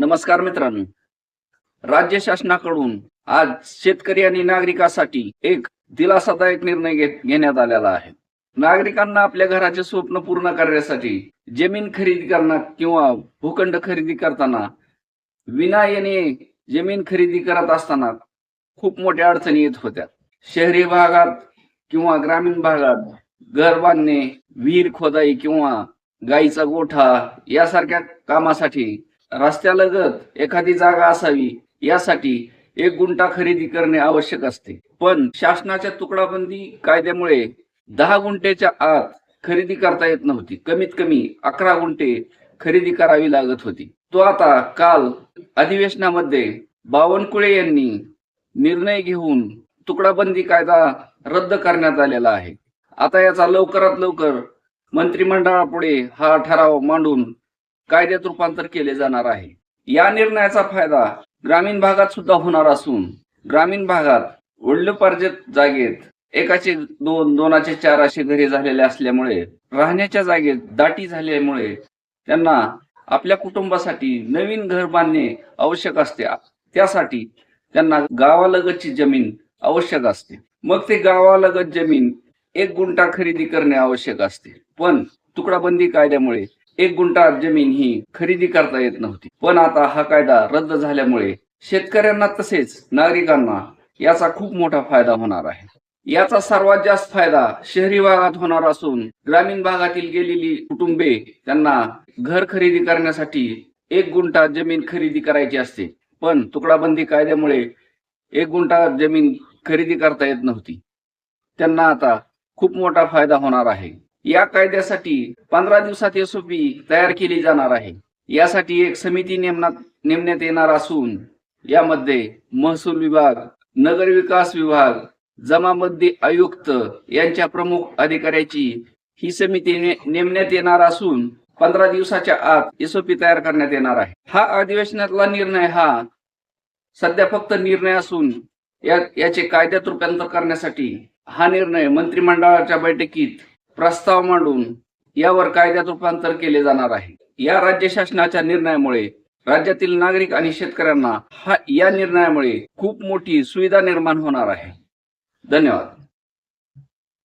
नमस्कार मित्रांनो. राज्य शासनाकडून आज शेतकरी आणि नागरिकांसाठी एक दिलासादायक निर्णय घेण्यात आलेला आहे. नागरिकांना आपल्या घराचे स्वप्न पूर्ण करण्यासाठी जमीन खरेदी करणार किंवा भूखंड खरेदी करताना विना येणे जमीन खरेदी करत असताना खूप मोठ्या अडचणी येत होत्या. शहरी भागात किंवा ग्रामीण भागात घर बांधणे विहीर खोदाई किंवा गाईचा गोठा यासारख्या कामासाठी रस्त्यालगत एखादी जागा असावी यासाठी एक गुंठा खरेदी करणे आवश्यक असते. पण शासनाच्या तुकडाबंदी कायद्यामुळे दहा गुंठ्याच्या आत खरेदी करता येत नव्हती. कमीत कमी अकरा गुंठे खरेदी करावी लागत होती. तो आता काल अधिवेशनामध्ये बावनकुळे यांनी निर्णय घेऊन तुकडाबंदी कायदा रद्द करण्यात आलेला आहे. आता याचा लवकरात लवकर मंत्रिमंडळापुढे हा ठराव मांडून कायद्यात रूपांतर केले जाणार आहे. या निर्णयाचा फायदा ग्रामीण भागात सुद्धा होणार असून ग्रामीण भागात वडिलोपार्जित जागेत एकाचे दोन दोनाचे चार असे घरे झालेले असल्यामुळे राहण्याच्या जागेत दाटी झाल्यामुळे त्यांना आपल्या कुटुंबासाठी नवीन घर बांधणे आवश्यक असते. त्यासाठी त्यांना गावालगतची जमीन आवश्यक असते. मग ते गावालगत जमीन एक गुंठा खरेदी करणे आवश्यक असते. पण तुकडाबंदी कायद्यामुळे एक गुंठा जमीन ही खरेदी करता येत नव्हती. पण आता हा कायदा रद्द झाल्यामुळे शेतकऱ्यांना तसेच नागरिकांना याचा खूप मोठा फायदा होणार आहे. याचा सर्वात जास्त फायदा शहरी भागात होणार असून ग्रामीण भागातील गेलेली कुटुंबे त्यांना घर खरेदी करण्यासाठी एक गुंठा जमीन खरेदी करायची असते. पण तुकडाबंदी कायद्यामुळे एक गुंठा जमीन खरेदी करता येत नव्हती. त्यांना आता खूप मोठा फायदा होणार आहे. या कायद्यासाठी पंधरा दिवसात एसओपी तयार केली जाणार आहे. यासाठी एक समिती नेमण्यात नेमण्यात येणार असून यामध्ये महसूल विभाग नगर विकास विभाग जमाबंदी आयुक्त यांच्या प्रमुख अधिकाऱ्याची ही समिती नेमण्यात येणार असून पंधरा दिवसाच्या आत एसओपी तयार करण्यात येणार आहे. हा अधिवेशनातला निर्णय हा सध्या फक्त निर्णय असून या याचे कायद्यात रूपांतर करण्यासाठी हा निर्णय मंत्रिमंडळाच्या बैठकीत प्रस्ताव मांडून यावर कायद्यात रूपांतर केले जाणार आहे. या राज्य शासनाच्या निर्णयामुळे राज्यातील नागरिक आणि शेतकऱ्यांना हा या निर्णयामुळे खूप मोठी सुविधा निर्माण होणार आहे. धन्यवाद.